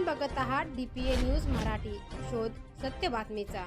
आपण बघत आहात डीपीए न्यूज मराठी. शोध सत्य बातमीचा.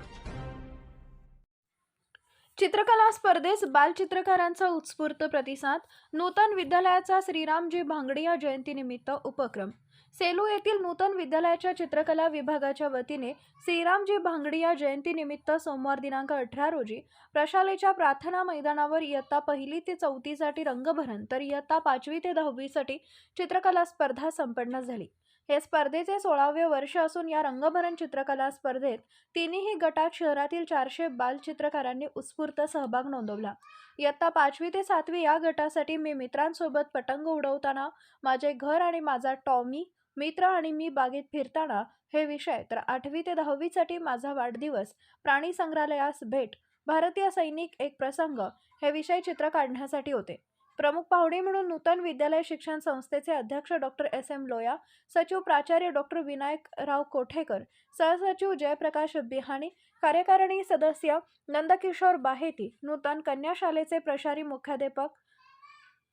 चित्रकला स्पर्धेस बालचित्रकारांचा उत्स्फूर्त प्रतिसाद नूतन विद्यालयाचा श्रीरामजी भांगडिया जयंतीनिमित्त उपक्रम. सेलू येथील नूतन विद्यालयाच्या चित्रकला विभागाच्या वतीने श्रीरामजी भांगडिया जयंतीनिमित्त सोमवार दिनांक अठरा रोजी प्रशालेच्या प्रार्थना मैदानावर इयत्ता पहिली ते चौथीसाठी रंगभरण तर इयत्ता पाचवी ते दहावीसाठी चित्रकला स्पर्धा संपन्न झाली. हे स्पर्धेचे सोळावे वर्ष असून या रंगभरण चित्रकला स्पर्धेत तिन्ही गटात शहरातील चारशे बालचित्रकारांनी उत्स्फूर्त सहभाग नोंदवला. इयत्ता पाचवी ते सातवी या गटासाठी मी मित्रांसोबत पतंग उडवताना माझे घर आणि माझा टॉमी मित्र आणि मी बागेत फिरताना हे विषय तर आठवी ते दहावीसाठी माझा वाढदिवस प्राणी संग्रहालयास भेट भारतीय सैनिक एक प्रसंग हे विषय चित्र काढण्यासाठी होते. प्रमुख पाहुणे म्हणून नूतन विद्यालय शिक्षण संस्थेचे अध्यक्ष डॉक्टर एस एम लोया सचिव प्राचार्य डॉक्टर विनायकराव कोठेकर सहसचिव जयप्रकाश बिहाणी कार्यकारिणी सदस्य नंदकिशोर बाहेती नूतन कन्या शालेचे प्रशारी मुख्याध्यापक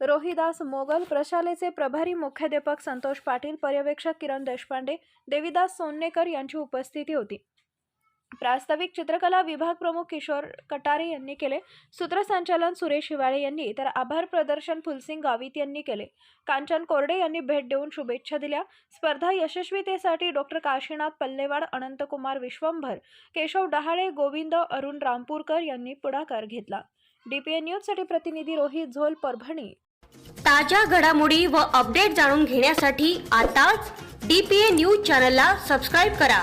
रोहिदास मोगल प्रशालेचे प्रभारी मुख्याध्यापक संतोष पाटील पर्यवेक्षक किरण देशपांडे देविदास सोन्नेकर यांची उपस्थिती होती. प्रास्ताविक चित्रकला विभाग प्रमुख किशोर कटारे यांनी केले. सूत्रसंचालन सुरेश हिवाळे यांनी तर आभार प्रदर्शन फुलसिंग गावित यांनी केले. कांचन कोरडे यांनी भेट देऊन शुभेच्छा दिल्या. स्पर्धा यशस्वीतेसाठी डॉक्टर काशीनाथ पल्लेवाड अनंतकुमार विश्वंभर केशव डहाळे गोविंद अरुण रामपूरकर यांनी पुढाकार घेतला. डीपीए न्यूजसाठी प्रतिनिधी रोहित झोल परभणी. ताज्या घडामोडी व अपडेट जाणून घेण्यासाठी आताच डी पी ए न्यूज चॅनलला सबस्क्राईब करा.